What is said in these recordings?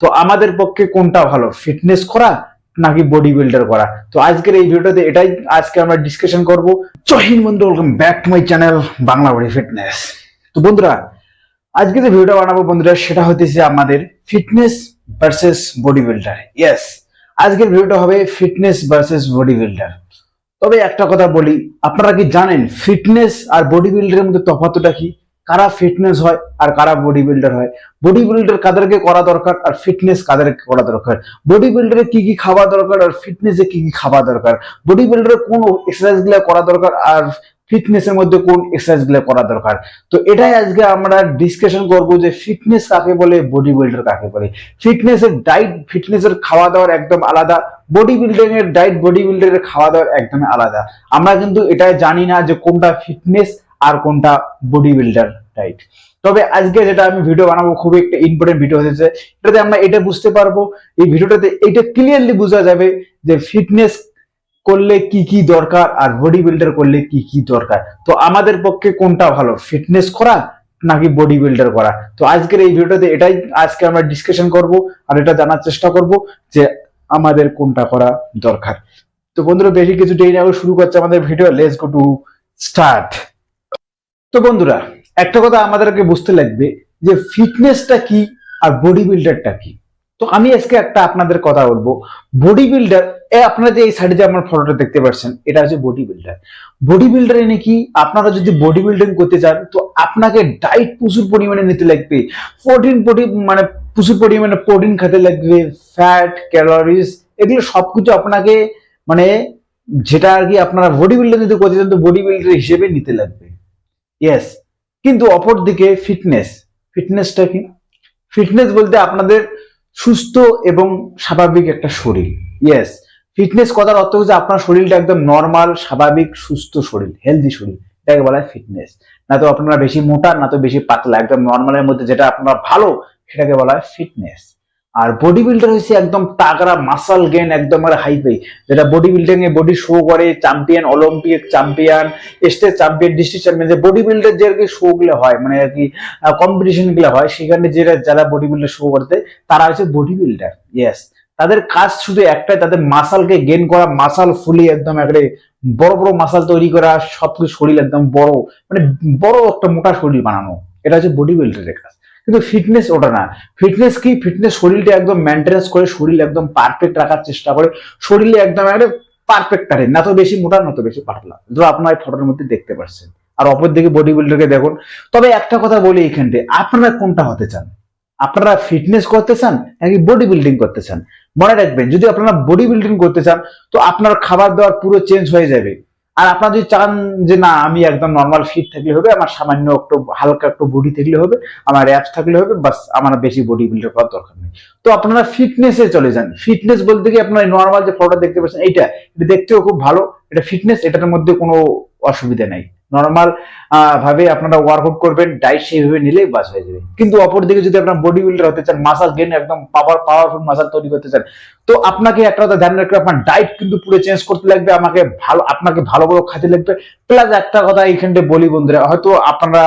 তো আমাদের পক্ষে কোনটা ভালো? ফিটনেস করা নাকি বডি বিল্ডার করা? তো আজকের এই ভিডিওতে এটাই। আজকে আমরা ডিসকাশন করব। জয় হিন্দ বন্ধু welcome back to my channel Bangla body fitness তো বন্ধুরা, আজকে যে ভিডিওটা বানাবো বন্ধুরা, সেটা হতেছে আমাদের fitness versus body builder yes আজকের ভিডিওটা হবে ফিটনেস ভার্সেস বডি বিল্ডার তবে একটা কথা বলি, আপনারা কি জানেন ফিটনেস আর বডি বিল্ডারের মধ্যে তফাৎটা কি? কারা ফিটনেস হয় আর কারা বডি বিল্ডার হয়। বডি বিল্ডার কাদেরকে করা দরকার আর ফিটনেস কাদেরকে করা দরকার? বডি বিল্ডারে কি কি খাওয়া দরকার আর ফিটনেসে কি কি খাওয়া দরকার? বডি বিল্ডারে কোন এক্সারসাইজগুলো করা দরকার আর ফিটনেসের মধ্যে কোন এক্সারসাইজগুলো করা দরকার? তো এটাই আজকে আমরা ডিসকাশন করব যে ফিটনেস কাকে বলে বডি বিল্ডার কাকে বলে? ফিটনেসের ডায়েট ফিটনেসের খাওয়া দাওয়ার একদম আলাদা। বডি বিল্ডিং এর ডাইট বডি বিল্ডারের খাওয়া দাওয়ার একদমই আলাদা। আমরা কিন্তু এটা জানি না যে কোনটা ফিটনেস আর কোনটা বডি বিল্ডার ডাইট তবে আজকে যেটা আমি ভিডিও বানাবো, খুবই একটা ইম্পর্টেন্ট ভিডিও হয়েছে এটাতে আমরা এটা বুঝতে পারব। এই ভিডিওটাতে এটা ক্লিয়ারলি বোঝা যাবে যে ফিটনেস করলে কি কি দরকার আর বডি বিল্ডার করলে কি কি দরকার। তো আমাদের পক্ষে কোনটা ভালো ফিটনেস করা নাকি বডি বিল্ডার করা? তো আজকের এই ভিডিওতে এটাই আজকে আমরা ডিসকাশন করব আর এটা জানার চেষ্টা করব যে আমাদের কোনটা করা দরকার। তো বন্ধুরা, বেশি কিছু দেরি না শুরু করছে আমাদের video let's go to start তো বন্ধুরা, একটা কথা আমাদেরকে বুঝতে লাগবে যে ফিটনেসটা কি আর বডি বিল্ডারটা কি? তো আমি আজকে একটা আপনাদের কথা বলব। বডি বিল্ডার আপনারা যে এই সাইডে যে আমার ফটোটা দেখতে পাচ্ছেন, এটা হচ্ছে বডি বিল্ডার বডি বিল্ডার এনে কি? আপনারা যদি বডি বিল্ডিং করতে চান, তো আপনাকে ডাইট প্রচুর পরিমাণে নিতে লাগবে। প্রোটিন প্রোটিন মানে প্রচুর পরিমাণে প্রোটিন খেতে লাগবে ফ্যাট ক্যালোরিজ এগুলো সবকিছু আপনাকে মানে যেটা আর কি আপনারা বডি বিল্ডার যদি করতে চান, তো বডি বিল্ডার হিসেবে নিতে লাগবে। ইয়েস কিন্তু অপরদিকে ফিটনেস ফিটনেসটা কি? ফিটনেস বলতে আপনাদের সুস্থ এবং স্বাভাবিক একটা শরীর। ইয়েস ফিটনেস কথার অর্থ হচ্ছে আপনার শরীরটা একদম নর্মাল স্বাভাবিক, সুস্থ শরীর হেলদি শরীর। এটাকে বলা হয় ফিটনেস না তো আপনারা বেশি মোটা, না তো বেশি পাতলা। একদম নর্মালের মধ্যে যেটা আপনারা ভালো, সেটাকে বলা হয় ফিটনেস আর বডি বিল্ডার হচ্ছে একদম তাগড়া মাসাল গেন একদম আর হাইফাই যেটা বডি বিল্ডিং এ বডি শো করে champion Olympic champion state champion district champion যে বডি বিল্ডার যে আর কি শো গুলো হয় মানে আর কি কম্পিটিশনগুলো হয়, সেখানে যেটা যারা বডি বিল্ডার শো করতে, তারা হচ্ছে বডি বিল্ডার ইয়েস তাদের কাজ শুধু একটাই, তাদের মাসালকে গেন করা মাসাল ফুলি একদম একবারে বড় বড় মাসাল তৈরি করা, সবকিছু শরীর একদম বড় মানে বড় একটা মোটা শরীর বানানো, এটা হচ্ছে বডি বিল্ডারের কাজ। কিন্তু ফিটনেস ওটা না। ফিটনেস কি? ফিটনেস শরীরটা একদম মেনটেন্স করে, শরীর একদম পারফেক্ট রাখার চেষ্টা করে। শরীরে একদম একটা পারফেক্ট কাটে না তো বেশি মোটা, না তো বেশি পাতলা। ধরো আপনার এই ফটোর মধ্যে দেখতে পাচ্ছেন। আর অপর দিকে বডি বিল্ডারকে দেখুন। তবে একটা কথা বলি এইখানটে আপনারা কোনটা হতে চান? আপনারা ফিটনেস করতে চান, নাকি বডি বিল্ডিং করতে চান? মনে রাখবেন, যদি আপনারা বডি বিল্ডিং করতে চান, তো আপনার খাবার দাবার পুরো চেঞ্জ হয়ে যাবে। আর আপনারা যদি চান যে না, আমি একদম নর্মাল ফিট থাকলে হবে, আমার সামান্য একটু হালকা একটু বডি থাকলে হবে, আমার অ্যাপস থাকলে হবে, বাস আমার বেশি বডি বিল্ডার করার দরকার নেই। তো আপনারা ফিটনেসে চলে যান। ফিটনেস বলতে কি আপনারা নর্মাল যে ফটোটা দেখতে পাচ্ছেন, এইটা, এটা দেখতেও খুব ভালো। এটা ফিটনেস এটার মধ্যে কোনো অসুবিধা নাই। নর্মাল ভাবে আপনারা ওয়ার্কআউট করবেন ডাইট সেইভাবে নিলেই বাস হয়ে যাবে। কিন্তু অপরদিকে যদি আপনার বডি বিল্ডার হতে চান মাসাল গেন একদম পাওয়ার পাওয়ারফুল মাসাল তৈরি করতে চান, তো আপনাকে একটা কথা ধ্যান রাখবে, আপনার ডায়েট কিন্তু পুরো চেঞ্জ করতে লাগবে, আমাকে ভালো, আপনাকে ভালো ভালো খাতে লাগবে। প্লাস একটা কথা এইখানটা বলি বন্ধুরা, হয়তো আপনারা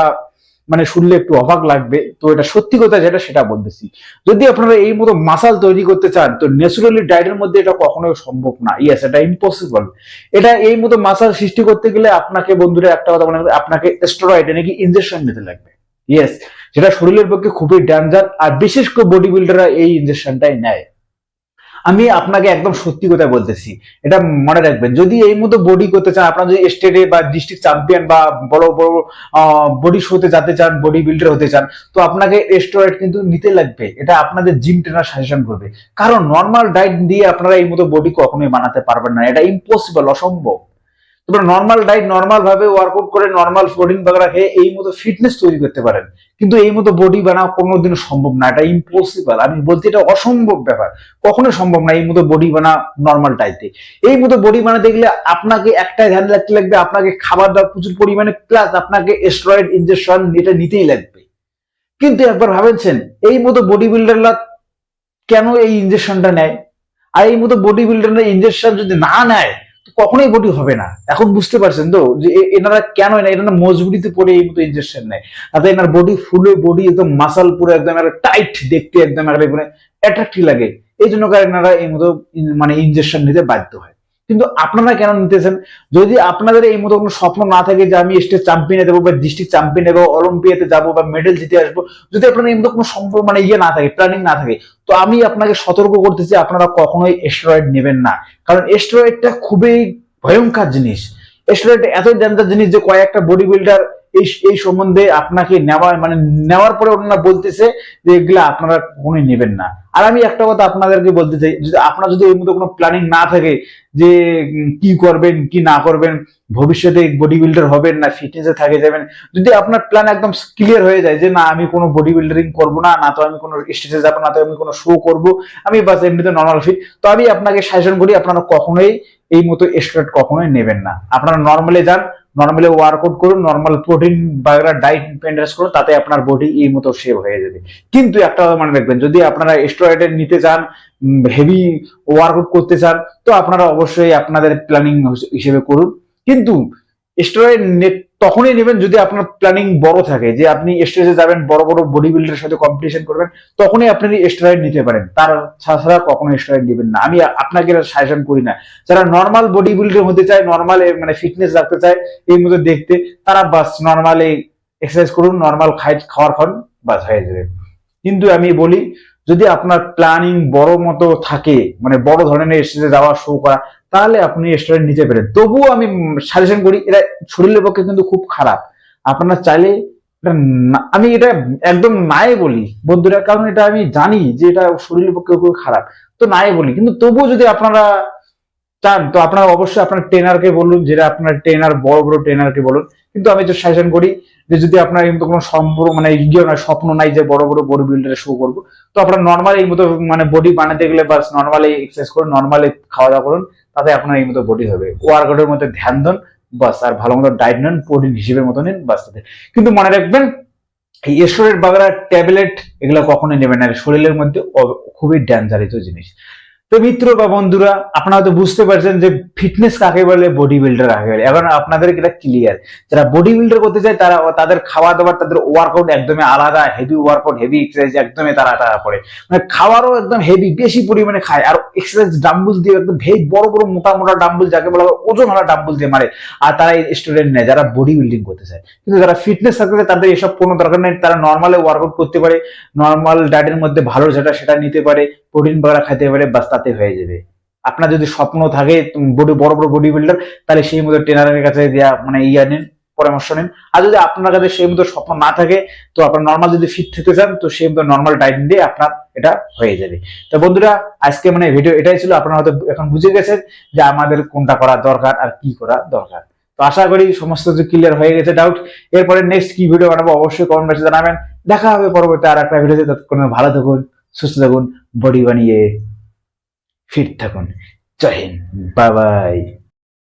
মানে শুনলে একটু অবাক লাগবে। তো এটা সত্যি কথা যেটা সেটা বলতেছি। যদি আপনারা এই মতো মাসাল তৈরি করতে চান, তো ন্যাচুরালি ডায়েটের মধ্যে এটা কখনোই সম্ভব না। ইয়েস এটা ইম্পসিবল এটা এই মতো মাসাল সৃষ্টি করতে গেলে আপনাকে বন্ধুরা একটা কথা মনে আপনাকে স্টেরয়েড নাকি ইনজেকশন নিতে লাগবে। ইয়েস যেটা শরীরের পক্ষে খুবই ডেঞ্জার আর বিশেষ করে বডি বিল্ডাররা এই ইনজেকশনটাই নেয়। আমি আপনাকে একদম সত্যি কথা বলতেছি। এটা মনে রাখবেন, যদি এই মতো বডি করতে চান, আপনার যদি স্টেটে বা ডিস্ট্রিক্ট চ্যাম্পিয়ন বা বড় বড় বডি শোতে যেতে চান বডি বিল্ডার হতে চান, তো আপনাকে স্টেরয়েড কিন্তু নিতে লাগবে। এটা আপনাদের জিম ট্রেনার সাজেশন করবে। কারণ নর্মাল ডায়েট দিয়ে আপনারা এই মতো বডি কখনোই বানাতে পারবেন না। এটা ইম্পসিবল অসম্ভব। তোমরা নর্মাল ডায়েট নর্মাল ভাবে ওয়ার্কআউট করে নর্মাল প্রোটিন বাগড়া খেয়ে এই মতো ফিটনেস তৈরি করতে পারেন। কিন্তু এই মতো বডি বানাও কোনোদিন সম্ভব না, এটা ইম্পসিবল আমি বলছি এটা অসম্ভব ব্যাপার। কখনো সম্ভব না এই মতো বডি বানা নর্মাল ডায়েটে এই মতো বডি বানাতে গেলে আপনাকে একটাই ধ্যান রাখতে লাগবে, আপনাকে খাবার দাবার প্রচুর পরিমাণে প্লাস আপনাকে স্টেরয়েড ইনজেকশন এটা নিতেই লাগবে। কিন্তু একবার ভাবেছেন এই মতো বডি বিল্ডাররা কেন এই ইনজেকশনটা নেয়? আর এই মতো বডি বিল্ডাররা ইনজেকশন যদি না নেয় কখনোই বডি হবে না। এখন বুঝতে পারছেন তো যে এনারা কেন না এনারা মজবুরিতে পড়ে এই মতো ইনজেকশন নেয়। তাতে এনার বডি ফুলে বডি একদম মাসাল পুরো একদম একটা টাইট দেখতে একদম একটা অ্যাট্রাক্টিভ লাগে। এই জন্য কারণ এনারা এই মতো মানে ইনজেকশন নিতে বাধ্য হয়। কিন্তু আপনারা কেন নিতেছেন? যদি আপনাদের এই মতো কোনো স্বপ্ন না থাকে যে আমি স্টেট চ্যাম্পিয়নে দেবো বা ডিস্ট্রিক্ট চ্যাম্পিয়ন দেবো অলিম্পিয়াতে যাব বা মেডেল জিতে আসব, যদি আপনার এই মতো কোনো সম্পর্ক মানে ইয়ে না থাকে প্ল্যানিং না থাকে, তো আমি আপনাকে সতর্ক করতেছি আপনারা কখনোই স্টেরয়েড নেবেন না। কারণ স্টেরয়েডটা খুবই ভয়ঙ্কর জিনিস। স্টেরয়েড এত ডেঞ্জার জিনিস যে কয়েকটা বডি বিল্ডার এই এই সম্বন্ধে আপনাকে নেওয়া মানে নেওয়ার পরে ওনারা বলতেছে যে এগুলা আপনারা কখনোই নেবেন না। আর আমি একটা কথা আপনাদেরকে বলতে চাই, যদি আপনার যদি এই মতো কোনো প্ল্যানিং না থাকে যে কি করবেন, কি না করবেন, ভবিষ্যতে বডি বিল্ডার হবেন না ফিটনেসে থাকে যাবেন, যদি আপনার প্ল্যান একদম ক্লিয়ার হয়ে যায় যে, না, আমি কোনো বডি বিল্ডারিং করব না না তো আমি কোনো স্টেজে যাব, না তো আমি কোনো শো করব, আমি বাস এমনিতে নর্মাল ফিট তো আমি আপনাকে সাজেশন করি, আপনারা কখনোই এই মতো স্টেরয়েড কখনোই নেবেন না। আপনারা নর্মালি যান নর্মালি ওয়ার্কআউট করুন নর্মাল প্রোটিন বা ডায়েট মেনটেন্স করুন, তাতে আপনার বডি এই মতো সেভ হয়ে যাবে। কিন্তু একটা মনে রাখবেন, যদি আপনারা স্টেরয়েড নিতে চান হেভি ওয়ার্কআউট করতে চান, তো আপনারা অবশ্যই আপনাদের প্ল্যানিং হিসেবে করুন। কিন্তু স্টেরয়েড তখনই নেবেন যদি আপনার প্ল্যানিং বড় থাকে, যে আপনি স্টেজে যাবেন, বড় বড় বডি বিল্ডারের সাথে কম্পিটিশন করবেন, তখনই আপনি স্টেরয়েড নিতে পারেন। তার ছাড়া কখনো স্টেরয়েড নেবেন না। আমি আপনাকে সাজেশন করি না। যারা নর্মাল বডি বিল্ডার হতে চায় নর্মাল মানে ফিটনেস রাখতে চায়, এই মতো দেখতে, তারা বাস নর্মালি এক্সারসাইজ করুন নর্মাল খাই, খাওয়ার খান বাস হয়ে যাবে। কিন্তু আমি বলি যদি আপনার প্ল্যানিং বড় মতো থাকে মানে বড় ধরনের স্টেজে যাওয়া শো করা, তাহলে আপনি স্টুডেন্ট নিতে পারেন। তবুও আমি সাজেশন করি, এটা শরীরের পক্ষে কিন্তু খুব খারাপ। আপনারা চাইলে আমি এটা একদম নাই বলি বন্ধুরা, কারণ এটা আমি জানি যে এটা শরীরের পক্ষে খুব খারাপ। তো নাই বলি। কিন্তু তবুও যদি আপনারা চান, তো আপনারা অবশ্যই আপনার ট্রেনারকে বলুন, যেটা আপনার ট্রেনার বড় বড় ট্রেনারকে বলুন। কিন্তু আমি তো সাজেশন করি যে যদি আপনার এই মতো কোনো সম্পর্ক মানে ইয়ে নয়, স্বপ্ন নাই যে বড় বড় বডি বিল্ডারে শো করব, তো আপনার নর্মাল এই মতো মানে বডি বানাতে গেলে বাস নর্মালি এক্সারসাইজ করুন নর্মালি খাওয়া দাওয়া করুন, তাতে আপনার এই মতো বডি হবে। ওয়ার্কআউটের মধ্যে ধ্যান দেন, বাস, আর ভালো মতো ডায়েট নেন প্রোটিন হিসেবে মতো নিন, বাস তাতে। কিন্তু মনে রাখবেন, এই এসরের বাগড়া ট্যাবলেট এগুলো কখনোই নেবেন না শরীরের মধ্যে খুবই ডেঞ্জারিত জিনিস। তো মিত্র বা বন্ধুরা আপনারা তো বুঝতে পারছেন যে ফিটনেস কাকে বলে? বডি বিল্ডার কাকে বলে? এখন আপনাদের এটা ক্লিয়ার যারা বডি বিল্ডার করতে চায় তারা তাদের খাওয়া দাওয়ার তাদের ওয়ার্কআউট একদমই আলাদা। হেভি ওয়ার্কআউট হেভি এক্সারসাইজ একদমই তারা তারা করে। মানে খাওয়ারও একদম হেভি বেশি পরিমাণে খায়। আর এক্সারসাইজ ডাম্বুল দিয়ে একদম হেভি বড় বড় মোটা মোটা ডাম্বুল যাকে বলা হয় ওজন হলা ডাম্বুল দিয়ে মারে। আর তারা স্টুডেন্ট নেয় যারা বডি বিল্ডিং করতে চায়। কিন্তু যারা ফিটনেস থাকতে চায়, তাদের এসব কোনো দরকার নেই। তারা নর্মালি ওয়ার্কআউট করতে পারে। নর্মাল ডায়েটের মধ্যে ভালো যেটা সেটা নিতে পারে। প্রোটিন বাগড়া খাইতে পারে, বাস তাতে হয়ে যাবে। আপনার যদি স্বপ্ন থাকে বডি বড় বড় বডি বিল্ডার তাহলে সেই মতো ট্রেনারের কাছে দেওয়া মানে ইয়া নিন, পরামর্শ নিন। আর যদি আপনার কাছে সেই মতো স্বপ্ন না থাকে, তো আপনার নর্মাল যদি ফিট থাকতে চান, তো সেই মতো নর্মাল ডায়েট দিয়ে আপনার এটা হয়ে যাবে। তো বন্ধুরা, আজকে মানে ভিডিও এটাই ছিল, আপনারা হয়তো এখন বুঝে গেছেন যে আমাদের কোনটা করা দরকার আর কি করা দরকার। তো আশা করি সমস্ত কিছু ক্লিয়ার হয়ে গেছে ডাউট এরপরে নেক্সট কি ভিডিও বানাবো, অবশ্যই কমেন্ট বক্সে জানাবেন। দেখা হবে পরবর্তী আর একটা ভিডিওতে ততক্ষণ ভালো থাকুন। সুস্থ থাকুন বডি বানিয়ে ফিট থাকুন। জয় হিন্দ বাই বাই